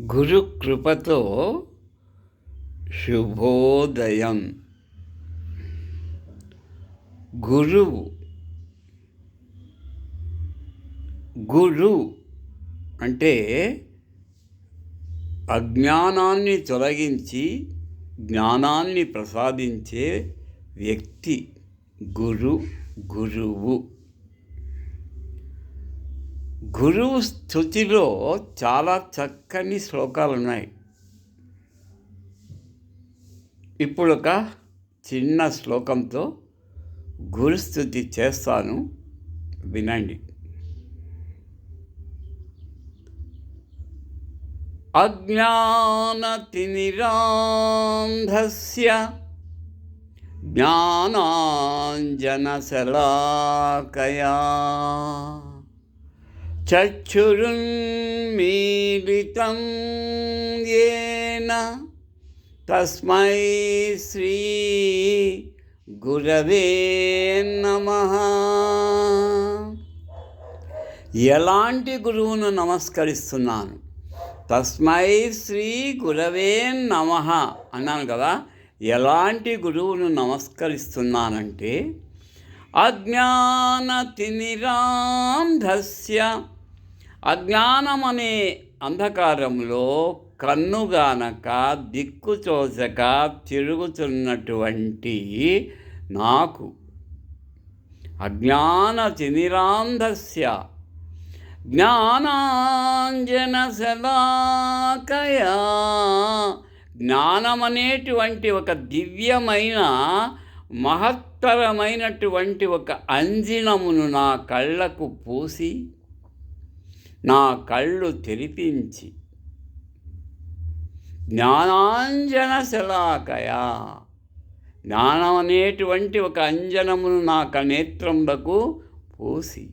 గురు కృపతో శుభోదయం. గురువు గురు అంటే అజ్ఞానాన్ని తొలగించి జ్ఞానాన్ని ప్రసాదించే వ్యక్తి గురు గురువు. గురువు స్థుతిలో చాలా చక్కని శ్లోకాలు ఉన్నాయి. ఇప్పుడు ఒక చిన్న శ్లోకంతో గురుస్థుతి చేస్తాను. వినండి. అజ్ఞానతినిరాంధస్య జ్ఞానాంజనశలాకయా. చక్షురున్మీలితం येन తస్మై శ్రీ గురవే నమ. ఎలాంటి గురువును నమస్కరిస్తున్నాను? తస్మై శ్రీ గురవే నమ అన్నాను కదా ఎలాంటి గురువును నమస్కరిస్తున్నానంటే అజ్ఞానతినిరాంధస్య అజ్ఞానం అనే అంధకారంలో కన్నుగానక దిక్కుచోచక తిరుగుతున్నటువంటి నాకు. అజ్ఞాన తినిరాంధస్య జ్ఞానాంజనశలాకయా. జ్ఞానమనేటువంటి ఒక దివ్యమైన మహత్తరమైనటువంటి ఒక అంజనమును నా కళ్ళకు పూసి నా కళ్ళు తెరిపించి. జ్ఞానాంజన శలాకయా జ్ఞానం అనేటువంటి ఒక అంజనమును నా కనేత్రములకు పూసి.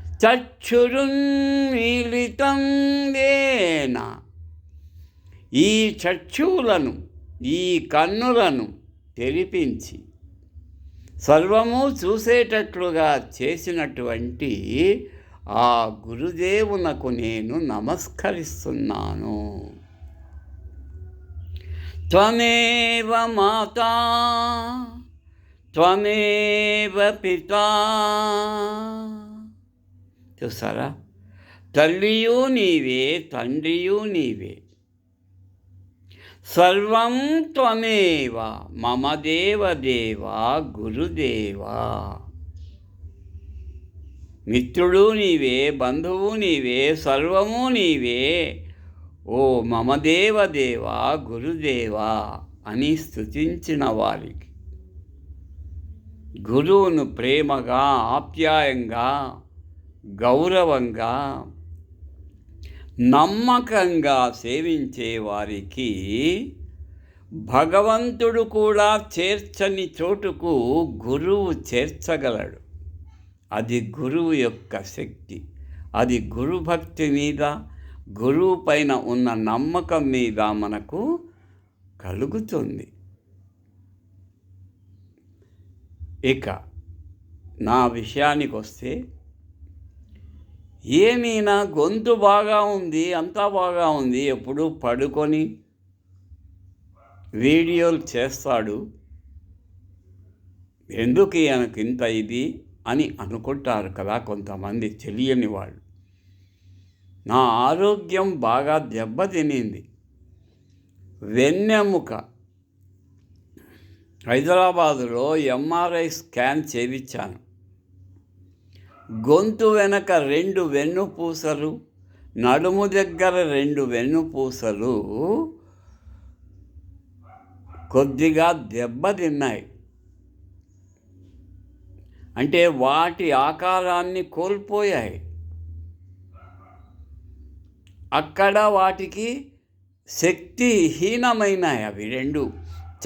చక్షురున్మీలితం వేన. ఈ చక్షువులను ఈ కన్నులను తెరిపించి సర్వము చూసేటట్లుగా చేసినటువంటి ఆ గురుదేవునకు నేను నమస్కరిస్తున్నాను. త్వమేవ మాతా త్వమేవ పితా. చూసారా తల్లియు నీవే తండ్రియు నీవే. సర్వం త్వమేవ మమ దేవదేవ గురుదేవా. మిత్రుడు నీవే బంధువు నీవే సర్వము నీవే. ఓ మమదేవదేవా గురుదేవా అని స్థుతించిన వారికి. గురువును ప్రేమగా ఆప్యాయంగా గౌరవంగా నమ్మకంగా సేవించే వారికి భగవంతుడు కూడా చేర్చని చోటుకు గురువు చేర్చగలడు. అది గురువు యొక్క శక్తి. అది గురుభక్తి మీద గురువు పైన ఉన్న నమ్మకం మీద మనకు కలుగుతుంది. ఇక నా విషయానికి వస్తే ఏమైనా గొంతు బాగా ఉంది అంతా బాగా ఉంది ఎప్పుడు పడుకొని వీడియోలు చేస్తాడు. ఎందుకు ఈయనకు ఇంత ఇది? అని అనుకుంటారు కదా కొంతమంది తెలియని వాళ్ళు. నా ఆరోగ్యం బాగా దెబ్బతినింది. వెన్నెముక. హైదరాబాదులో ఎంఆర్ఐ స్కాన్ చేయించాను. గొంతు వెనక రెండు వెన్నుపూసలు నడుము దగ్గర రెండు వెన్నుపూసలు కొద్దిగా దెబ్బతిన్నాయి. అంటే వాటి ఆకారాన్ని కోల్పోయాయి. అక్కడ వాటికి శక్తిహీనమైనాయి అవి రెండు.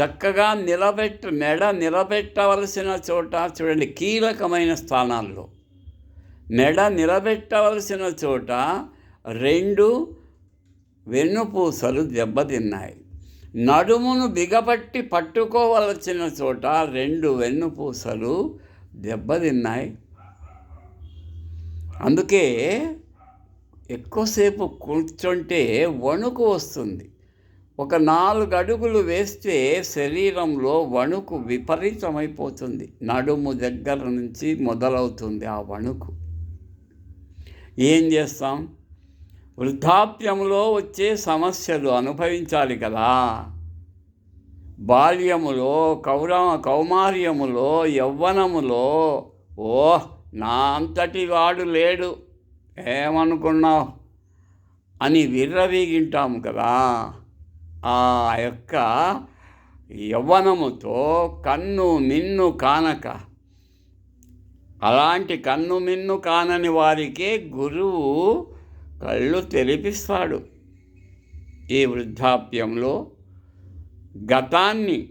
చక్కగా నిలబెట్ట మెడ నిలబెట్టవలసిన చోట చూడండి కీలకమైన స్థానాల్లో. మెడ నిలబెట్టవలసిన చోట రెండు వెన్నుపూసలు దెబ్బతిన్నాయి. నడుమును బిగపట్టి పట్టుకోవలసిన చోట రెండు వెన్నుపూసలు దెబ్బతిన్నాయి. అందుకే ఎక్కువసేపు కూర్చుంటే వణుకు వస్తుంది. ఒక నాలుగు అడుగులు వేస్తే శరీరంలో వణుకు విపరీతమైపోతుంది. నడుము దగ్గర నుంచి మొదలవుతుంది ఆ వణుకు. ఏం చేస్తాం? వృద్ధాప్యంలో వచ్చే సమస్యలు అనుభవించాలి కదా. బాల్యములో కౌర కౌమార్యములో యవ్వనములో ఓ నా అంతటి వాడు లేడు. ఏమనుకున్నావు? అని విర్రవీగింటాము కదా. ఆ యొక్క యవ్వనముతో కన్ను మిన్ను కానక అలాంటి కన్ను మిన్ను కానని వారికే గురువు కళ్ళు తెరిపిస్తాడు. ఈ వృద్ధాప్యంలో గతాన్ని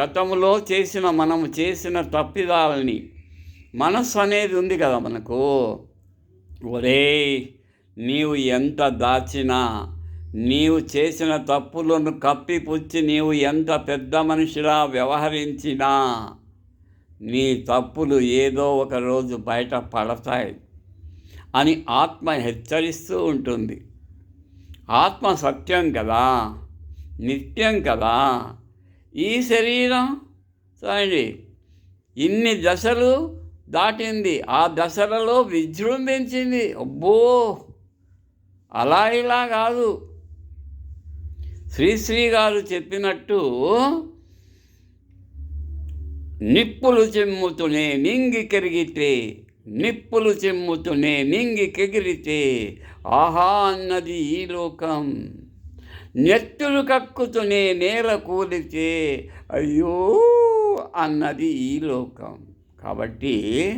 గతంలో చేసిన మనము చేసిన తప్పిదాలని మనస్సు అనేది ఉంది కదా మనకు. ఒరే నీవు ఎంత దాచినా నీవు చేసిన తప్పులను కప్పిపుచ్చి నీవు ఎంత పెద్ద మనిషిలా వ్యవహరించినా నీ తప్పులు ఏదో ఒక రోజు బయట పడతాయి అని ఆత్మ హెచ్చరిస్తూ ఉంటుంది. ఆత్మ సత్యం కదా. నిత్యం కదా. ఈ శరీరం చూడండి ఇన్ని దశలు దాటింది. ఆ దశలలో విజృంభించింది. అబ్బో! అలా ఇలా కాదు. శ్రీశ్రీ గారు చెప్పినట్టు నిప్పులు చెమ్ముతూనే నింగి కెరిగితే నిప్పులు చెమ్ముతూనే నింగి కెగిరితే ఆహా అన్నది ఈ లోకం. నెత్తులు కక్కుతూనే నేల కూలితే అయ్యో అన్నది ఈ లోకం. కాబట్టి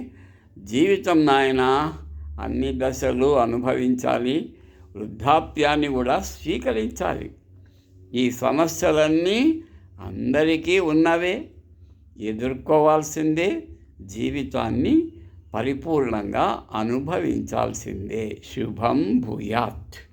జీవితం నాయన అన్ని దశలు అనుభవించాలి వృద్ధాప్యాన్ని కూడా స్వీకరించాలి. ఈ సమస్యలన్నీ అందరికీ ఉన్నవే. ఎదుర్కోవాల్సిందే జీవితాన్ని పరిపూర్ణంగా అనుభవించాల్సిందే. శుభం భూయాత్.